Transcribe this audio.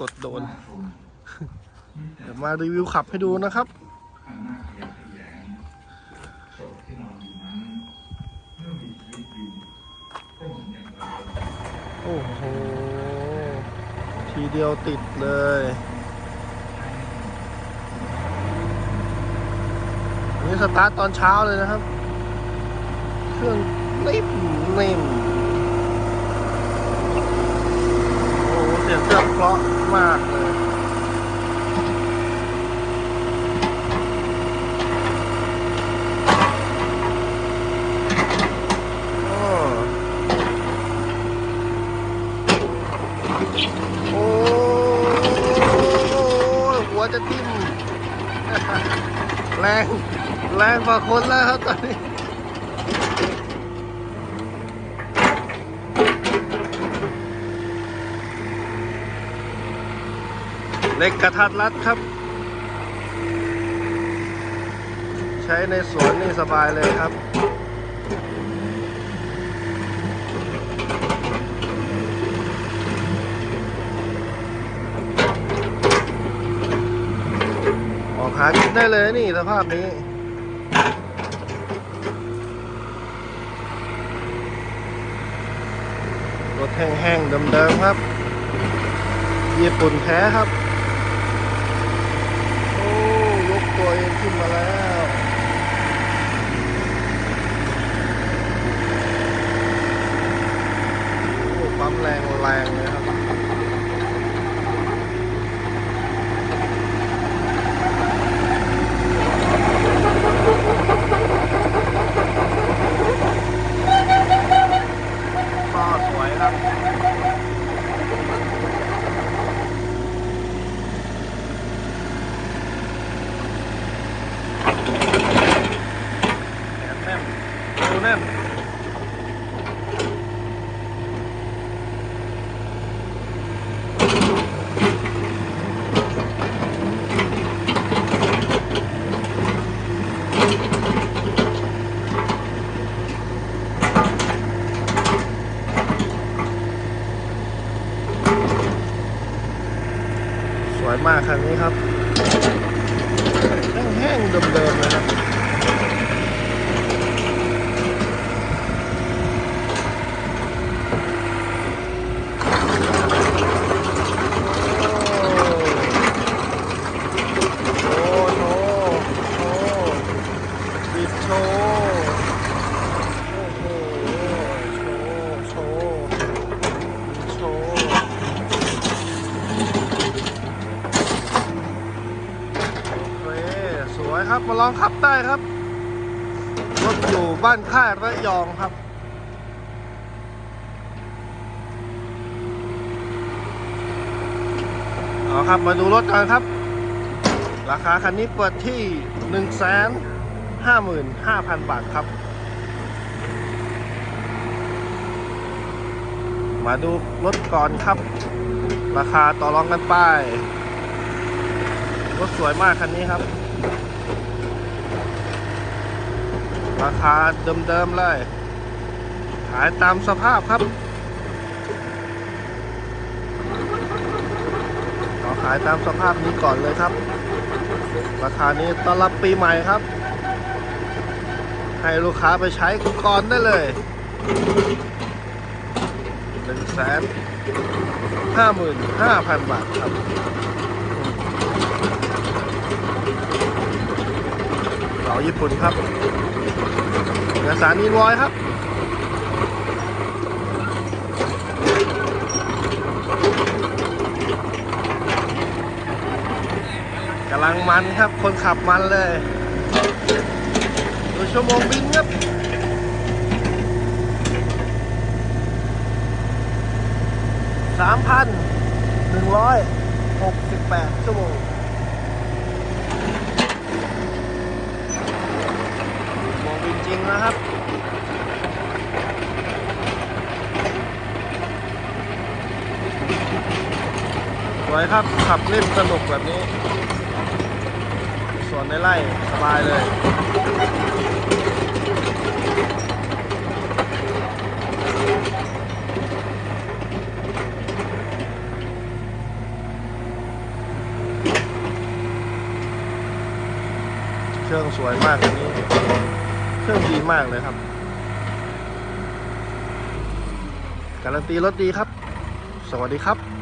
กดโดน เดี๋ยวมารีวิวขับให้ดูนะครับโอ้โห ทีเดียวติดเลยอันนี้สตาร์ทตอนเช้าเลยนะครับ เครื่องนิ่มนิ่มโอ้โหเสียงเค รื่องเพราะมากเลยโอ้โอ้ยหัวจะทิ่มแรง แรงกว่าคนแล้วครับตอนนี้ เล็กกระทัดรัดครับ ใช้ในสวนนี่สบายเลยครับออกหากินได้เลยนี่สภาพนี้ รถแห้งๆเดิมๆครับ ญี่ปุ่นแท้ครับ โอ้ยก ตัวเองขึ้นมาแล้วโอ้ปั๊มแรงแรงเลยครับ ก็สวยครับ แขนแน่น ดูแน่นสวยมากคันนี้ครับแห้งๆเดิมๆเลยครับ โอ้โหโอ้บิดโชว์โอ้โห โชว์ โชว์ โชว์โอเค สวย ครับ มาลองขับได้ครับ รถอยู่บ้านค่ายระยองครับเอาครับมาดูรถกันครับ ราคาคันนี้เปิดที่ 1 5 5 5 0 0 0 บาทครับ มาดูรถก่อนครับ ราคาต่อรองกันไปรถสวยมากคันนี้ครับ ราคาเดิมๆเลย ขายตามสภาพครับขอขายตามสภาพนี้ก่อนเลยครับ ราคานี้ต้อนรับปีใหม่ครับ ให้ลูกค้าไปใช้ก่อนได้เลยหนึ่งแสนห้าหมื่นห้าพันบาทครับาญี่ปุ่นครับเอกสารอินวอยครับกำลังมันครับ คนขับมันเลยดูชั่วโมงบินครับสามพันหนึ่งร้อยหกสิบแปดชั่วโมง กิ่งนะครับ สวยครับขับเล่นสนุกแบบนี้สวนในไร่สบายเลยเครื่องสวยมากอันนี้ เครื่องดีมากเลยครับ การันตีรถดีครับ สวัสดีครับ